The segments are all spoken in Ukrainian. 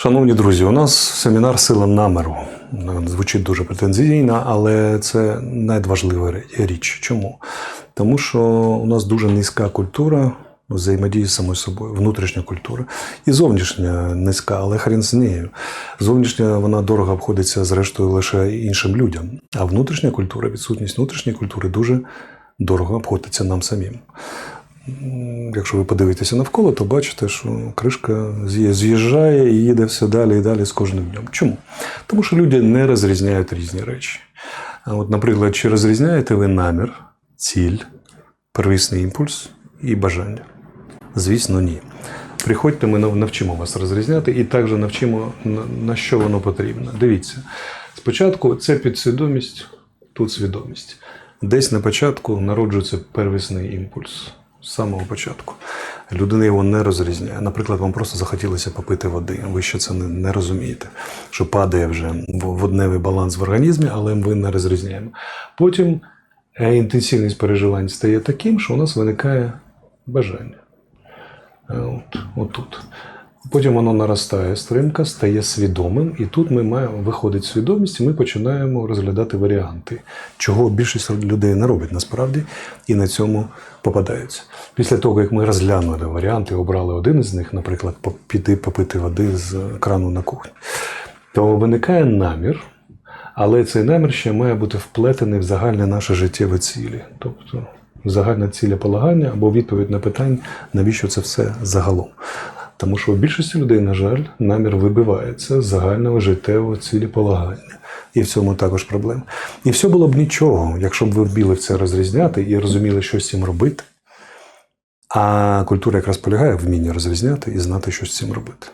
Шановні друзі, у нас семінар Сила наміру. Звучить дуже претензійно, але це надважлива річ. Чому? Тому що у нас дуже низька культура взаємодії з самою собою, внутрішня культура. І зовнішня низька, але хрен з нею. Зовнішня вона дорого обходиться зрештою лише іншим людям. А внутрішня культура, відсутність внутрішньої культури дуже дорого обходиться нам самим. Якщо ви подивитеся навколо, то бачите, що кришка з'їжджає і їде все далі і далі з кожним днем. Чому? Тому що люди не розрізняють різні речі. От, наприклад, чи розрізняєте ви намір, ціль, первісний імпульс і бажання? Звісно, ні. Приходьте, ми навчимо вас розрізняти і також навчимо, на що воно потрібно. Дивіться, спочатку це підсвідомість, тут свідомість. Десь на початку народжується первісний імпульс з самого початку. Людина його не розрізняє. Наприклад, вам просто захотілося попити води. Ви ще це не, розумієте, що падає вже водневий баланс в організмі, але ми не розрізняємо. Потім е, інтенсивність переживань стає таким, що у нас виникає бажання. Е, От, отут. Потім воно наростає стрімка, стає свідомим, і тут ми маємо виходить свідомість, і ми починаємо розглядати варіанти, чого більшість людей не робить насправді, і на цьому попадаються. Після того, як ми розглянули варіанти, обрали один із них, наприклад, піти попити води з крану на кухні, то виникає намір, але цей намір ще має бути вплетений в загальне наше життєве цілі. Тобто загальне цілеполагання або відповідь на питання, навіщо це все загалом. Тому що у більшості людей, на жаль, намір вибивається з загального життєвого цілеполагання. І в цьому також проблема. І все було б нічого, якщо б ви вміли це розрізняти і розуміли, що з цим робити. А культура якраз полягає в вмінні розрізняти і знати, що з цим робити.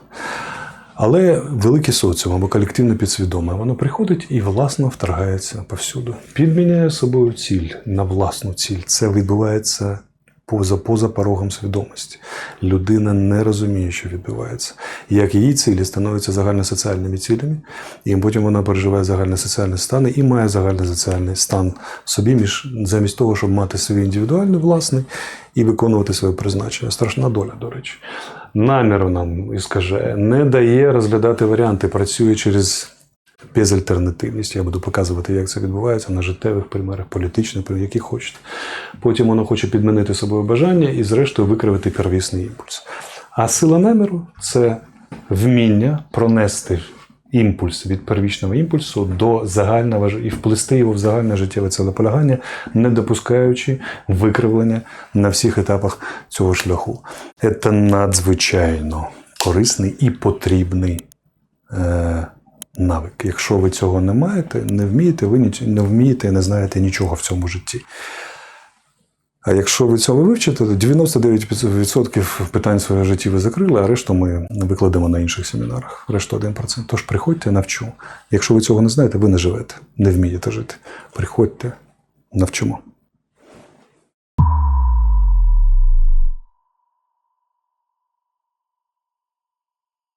Але великий соціум або колективне підсвідоме, воно приходить і власно вторгається повсюду. Підміняє собою ціль на власну ціль. Це відбувається поза поза порогом свідомості. Людина не розуміє, що відбувається. Як її цілі становляться загальносоціальними цілями, і потім вона переживає загальносоціальні стани і має загальний соціальний стан собі, між замість того, щоб мати свій індивідуальний власний і виконувати своє призначення. Страшна доля, до речі. Наміру нам іскажає, не дає розглядати варіанти, працює через. Безальтернативність. Я буду показувати, як це відбувається на життєвих примерах, політичних, які хочете. Потім воно хоче підмінити собою бажання і, зрештою, викривити первісний імпульс. А сила наміру це вміння пронести імпульс від первічного імпульсу до загального і вплести його в загальне життєве цілеполягання, не допускаючи викривлення на всіх етапах цього шляху. Це надзвичайно корисний і потрібний. Е- навик. Якщо ви цього не маєте, не вмієте, ви не вмієте і не знаєте нічого в цьому житті. А якщо ви цього вивчите, то 99% питань в своєму житті ви закрили, а решту ми викладемо на інших семінарах. Решту 1%. Тож приходьте, навчу. Якщо ви цього не знаєте, ви не живете, не вмієте жити. Приходьте, навчимо.